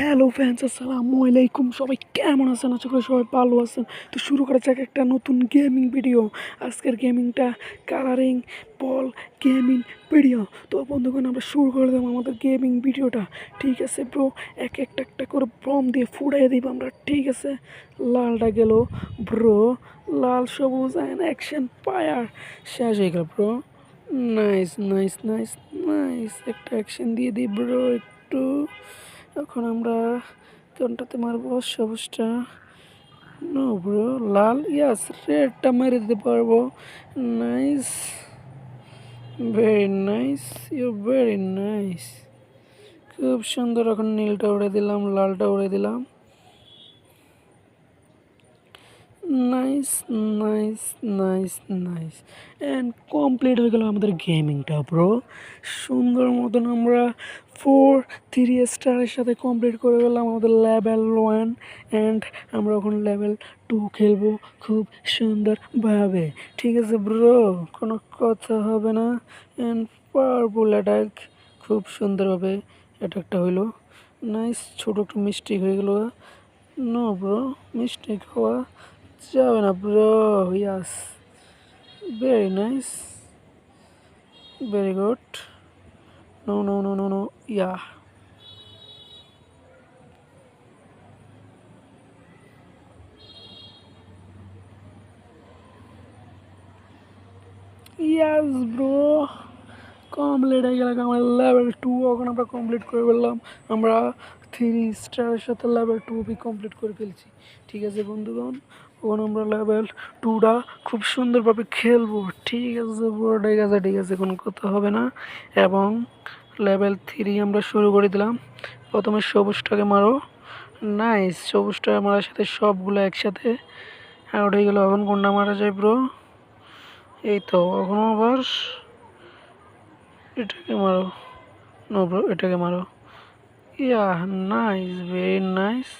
Hello fans আসসালামু আলাইকুম। সবাই কেমন আছেন? আশা করি সবাই ভালো আছেন। তো শুরু করা যাক একটা নতুন গেমিং ভিডিও আজকের গেমিংটা কালারিং বল গেমিং ভিডিও তো বন্ধুগণ, আমরা শুরু করে দেবো আমাদের গেমিং ভিডিওটা ঠিক আছে ব্রো এক একটা একটা করে ব্রম দিয়ে ফুড়াই দিব আমরা। ঠিক আছে? লালটা গেল ব্রো লাল, সবুজ অ্যান্ড অ্যাকশন পায়ার শেষ হয়ে গেল bro nice nice nice nice একটা অ্যাকশন দিয়ে দিই ব্রো একটু। এখন আমরা কোনটাতে মারবো? সবুজটা। ব্রো, লাল? ইয়াস রেডটা মেরে দিতে পারব। Nice very nice you very nice খুব সুন্দর এখন নীলটা উড়ে দিলাম, লালটা উড়ে দিলাম। Nice nice nice nice and complete হয়ে গেল আমাদের গেমিংটা ব্রো সুন্দর মতন আমরা ফোর থ্রি স্টারের সাথে কমপ্লিট করে গেলাম আমাদের লেভেল ওয়ান অ্যান্ড আমরা এখন লেভেল টু খেলব খুব সুন্দরভাবে। ঠিক আছে ব্রো কোনো কথা হবে না। অ্যান্ড পাওয়ারফুল অ্যাটাক খুব সুন্দরভাবে অ্যাটাকটা হইল। নাইস ছোটো একটু মিস্টেক হয়ে গেলো। নো ব্রো মিস্টেক হওয়া যাবে না bro yes. Very nice very good no no no no no yeah. Yes bro complete হয়ে গেল, আমার লেভেল টু এখন আমরা কমপ্লিট করে ফেললাম। আমরা থ্রি স্টারের সাথে লেভেল টু বি কমপ্লিট করে ফেলছি। ঠিক আছে, বন্ধুগণ? এখন আমরা লেভেল টুটা খুব সুন্দরভাবে খেলব। ঠিক আছে ব্রো ঠিক আছে ঠিক আছে, কোনো কথা হবে না। এবং লেভেল থ্রি আমরা শুরু করে দিলাম। প্রথমে সবুজটাকে মারো। নাইস সবুজটা মারার সাথে সবগুলো একসাথে। হয়ে গেল। এখন কোনটা মারা যায় ব্রো এই তো এখন আবার এটাকে মারো। নো ব্রো এটাকে মারো। Yeah nice very nice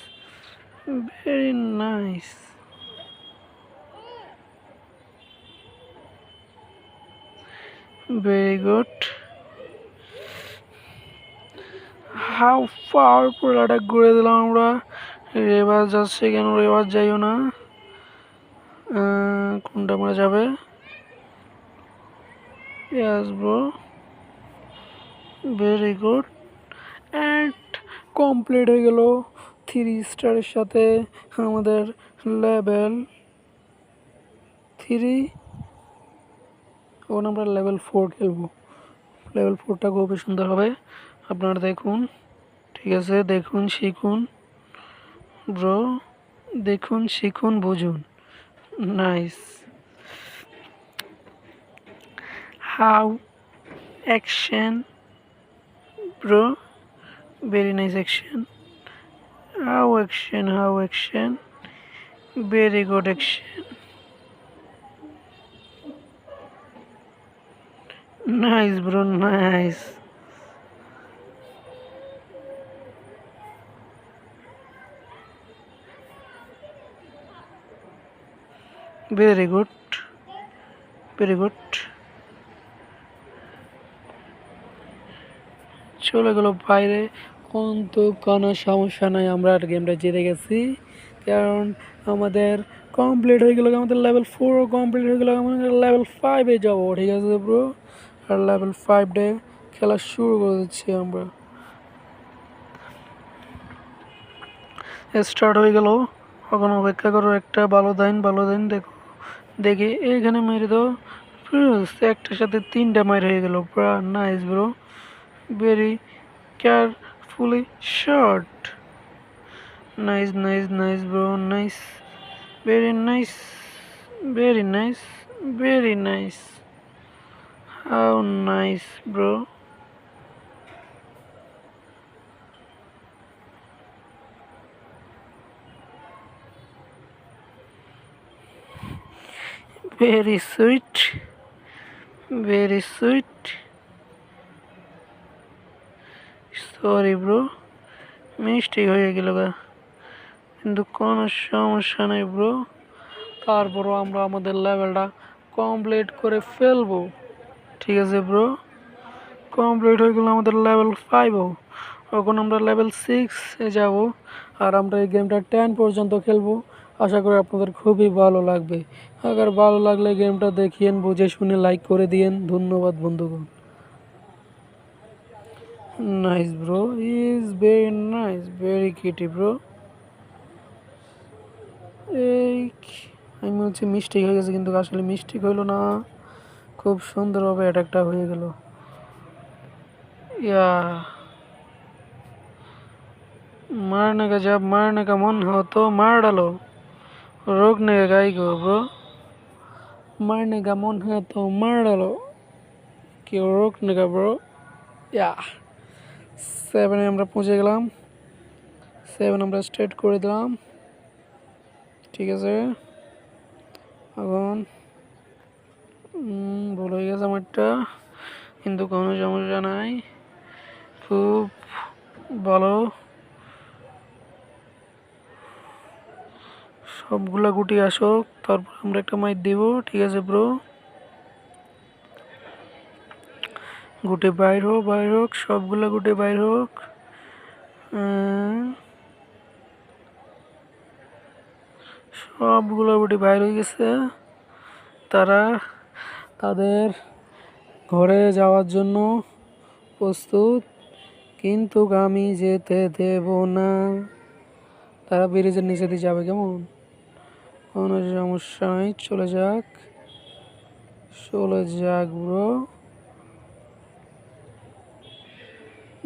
very nice very good how powerful attack করে দিলাম আমরা? রেবার যাচ্ছে কেন? রেবার যাইও না। কোনটা মারা যাবে? Bro very good and complete হয়ে গেল থ্রি স্টারের সাথে আমাদের লেভেল থ্রি এখন আমরা লেভেল ফোর খেলব। লেভেল ফোরটা খুবই সুন্দর হবে। আপনারা দেখুন, ঠিক আছে, দেখুন, শিখুন। ব্রো দেখুন, শিখুন, বুঝুন। Nice how action bro very nice action how action how action very good action. Nice, bro, nice. Very good. Very good. চলে গেল বাইরে। কিন্তু কোনো সমস্যা নাই, আমরা গেমটা জিতে গেছি। কারণ আমাদের কমপ্লিট হয়ে গেলো আমাদের লেভেল ফোরও কমপ্লিট হয়ে গেলো আমাদের লেভেল ফাইভে যাব, ঠিক আছে ব্রো আর লেভেল ফাইভ ডে খেলা শুরু করে দিচ্ছি আমরা। স্টার্ট হয়ে গেল। এখন অপেক্ষা করো একটা ভালো দিন ভালো দিন, দেখো। দেখি এইখানে মেরে দাও। একটার সাথে তিনটা মার হয়ে গেল। Bro nice bro very carefully shot nice nice nice bro nice very nice very nice very nice how nice, bro. Very sweet. Very sweet. Sorry bro mistake হয়ে গেল গা। কিন্তু কোনো সমস্যা নেই ব্রো তারপরও আমরা আমাদের লেভেলটা কমপ্লিট করে ফেলব। ঠিক আছে ব্রো কমপ্লিট হয়ে গেল আমাদের লেভেল ফাইভও এখন আমরা লেভেল সিক্সে যাব, আর আমরা এই গেমটা টেন পর্যন্ত খেলব। আশা করি আপনাদের খুবই ভালো লাগবে। আবার ভালো লাগলে গেমটা দেখিয়েন, বুঝে শুনে লাইক করে দিয়েন। ধন্যবাদ, বন্ধুগণ। Nice bro is very nice very kitty bro এই, আমি হচ্ছে মিস্টেক হয়ে গেছে, কিন্তু আসলে মিস্টেক হইল না। খুব সুন্দরভাবে অ্যাটাকটা হয়ে গেল या मारने का जब मारने का मन हो तो मार डालो रोकने का गाय को ब्रो मारने का मन है तो मार डालो কেউ রোকনে का ব্রো ইয়া সেভেনে আমরা পৌঁছে গেলাম সেভেন আমরা স্ট্রেট করে দিলাম ঠিক আছে এখন উম, ভুল হয়ে গেছে আমারটা। কিন্তু কোনো সমস্যা নাই। খুব ভালো। সবগুলা গুটি আসুক, তারপর আমরা একটা মাইট দিব, ঠিক আছে ব্রো গুটি বাইর হোক বাইর হোক, সবগুলা গুটি বাইর হোক। সবগুলো গুটি বাইর হয়ে গেছে। তারা তাদের ঘরে যাওয়ার জন্য প্রস্তুত কিন্তু আমি যেতে দেব না তারা ব্রিজের নিচে দিয়ে যাবে কেমন কোনো সমস্যা নাই চলে যাক চলে যাক ব্রো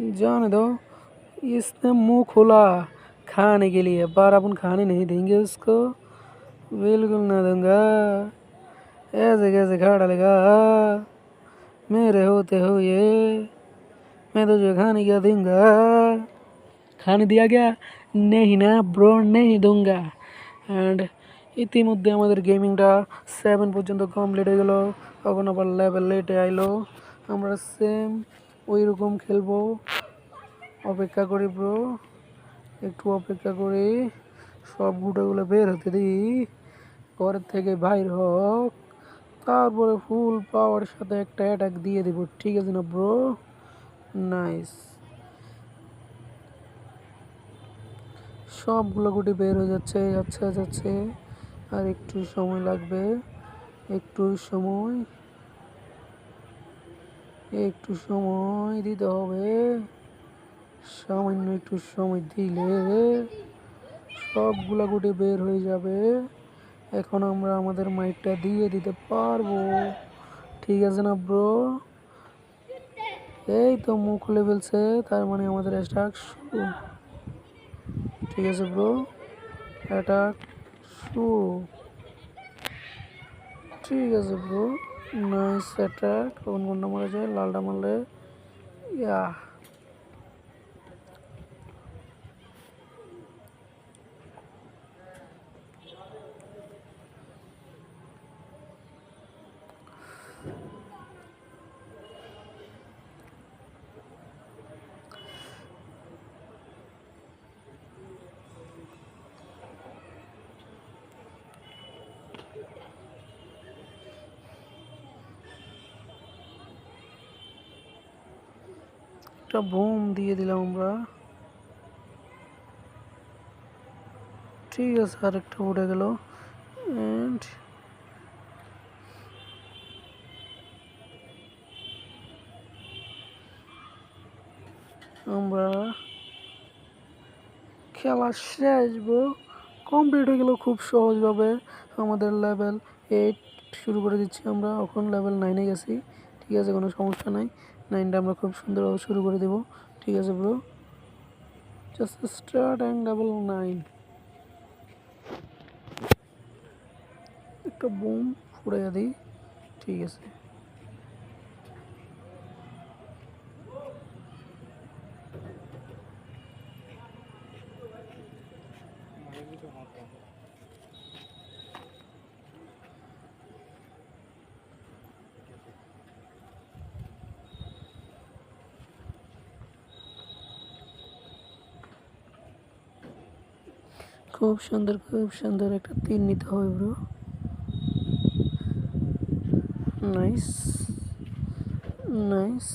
जाने दो इसने मुंह खोला खाने के लिए पर अपन खाने नहीं देंगे उसको बिल्कुल ना दूंगा ऐसे कैसे खा डालेगा मेरे होते हो ये मैं तुझे खाने क्या दूंगा খানে দেওয়া গিয়া নেই না ব্রো নেই দুঙ্গা অ্যান্ড ইতিমধ্যে আমাদের গেমিংটা সেভেন পর্যন্ত কমপ্লিট হয়ে গেল তখন আবার লেভেল লেটে আইলো আমরা সেম ওই রকম খেলবো অপেক্ষা করি ব্রো একটু অপেক্ষা করি সব গুটাগুলো বের হতে দিই ঘরের থেকে বাইর হোক তারপরে ফুল পাওয়ার সাথে একটা অ্যাটাক দিয়ে দেবো। ঠিক আছে না ব্রো নাইস সবগুলো গুটি বের হয়ে যাচ্ছে যাচ্ছে যাচ্ছে। আর একটু সময় লাগবে, একটু সময় একটু সময় দিতে হবে। সামান্য একটু সময় দিলে সবগুলা গুটি বের হয়ে যাবে। এখন আমরা আমাদের মাইকটা দিয়ে দিতে পারব। ঠিক আছে না ব্রো এই তো মুখ খুলে ফেলছে, তার মানে আমাদের স্টাক শুরু। ঠিক আছে ব্রো অ্যাটাক শুরু। ঠিক আছে ব্রো নাইস অ্যাটাক কোন কোনটা মারা যায়? লালটা মারলে ইয়া একটা বোম দিয়ে দিলাম আমরা। ঠিক আছে আর একটা উড়ে গেল। আমরা খেলা শেষ কমপ্লিট হয়ে গেল খুব সহজভাবে। আমাদের লেভেল এইট শুরু করে দিচ্ছি আমরা। এখন লেভেল নাইনে গেছি। ঠিক আছে, কোনো সমস্যা নাই। নাইনটা আমরা খুব সুন্দরভাবে শুরু করে দেব। ঠিক আছে bro just start and double nine একটা বুম ফুড়ে দিই। ঠিক আছে। খুব সুন্দর খুব সুন্দর একটা তিন নিতে হবে ব্রো নাইস নাইস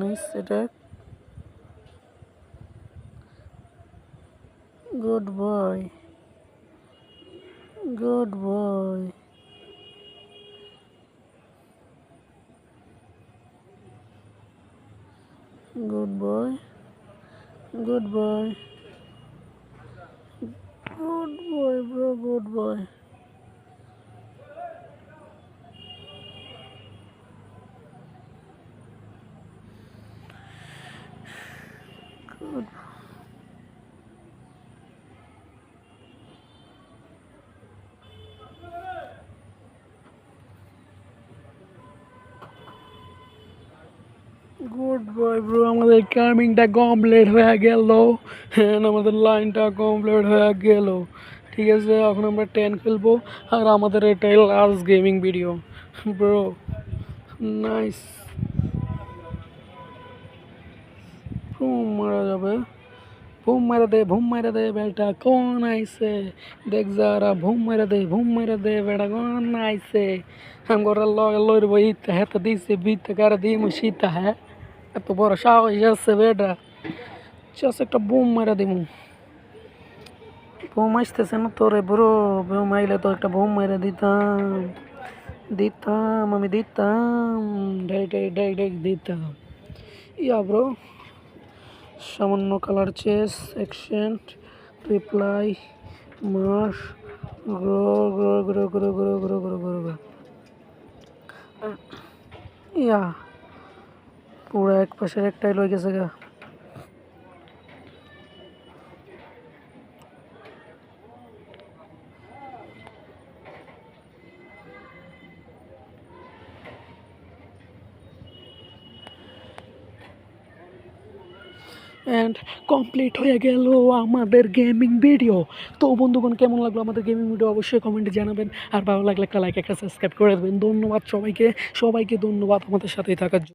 নাইস এটা। Good boy good boy good boy good boy Good boy, bro, good boy. Good boy bro আমাদের কামিংটা কমপ্লিট হয়ে গেল। হ্যাঁ আমাদের লাইনটা কমপ্লিট হয়ে গেল। ঠিক আছে, এখন আমরা টেন খেলব। আর আমাদের এটাই last gaming video bro nice মারা যাবে। ভুম মেরে দে ভুম মেরে দে, বেটা। কোন আইসে দেখ যারা ভুম মেরে দে ভুম মেরে দে, বেটা। কোন আইছে? আমার লগে লইব ইতে হেতে দিছে, বিতে কারে দিমু শীতা হ্যাঁ? এত বড় সাহস আছে বেটা। চাষ একটা বুম মেরে দিমু। বুম আসতেছে না তোরে ব্রো বুম আইলে তো একটা বুম মেরে দিতাম। দিতাম, আমি দিতাম। ডাই ডাই ডাই ডাই দিতাম। ইয়া ব্রো সামান্য কালার চেস অ্যাকশন রিপ্লাই মাস grow grow grow grow grow grow grow grow yeah. পুরো এক পাশের একটাই লই গেছে গা। অ্যান্ড কমপ্লিট হয়ে গেল আমাদের গেমিং ভিডিও তো বন্ধুগণ, কেমন লাগল আমাদের গেমিং ভিডিও অবশ্যই কমেন্টে জানাবেন। আর ভালো লাগলে একটা লাইক একটা সাবস্ক্রাইব করে দেবেন। ধন্যবাদ সবাইকে। সবাইকে ধন্যবাদ আমাদের সাথেই থাকার জন্য।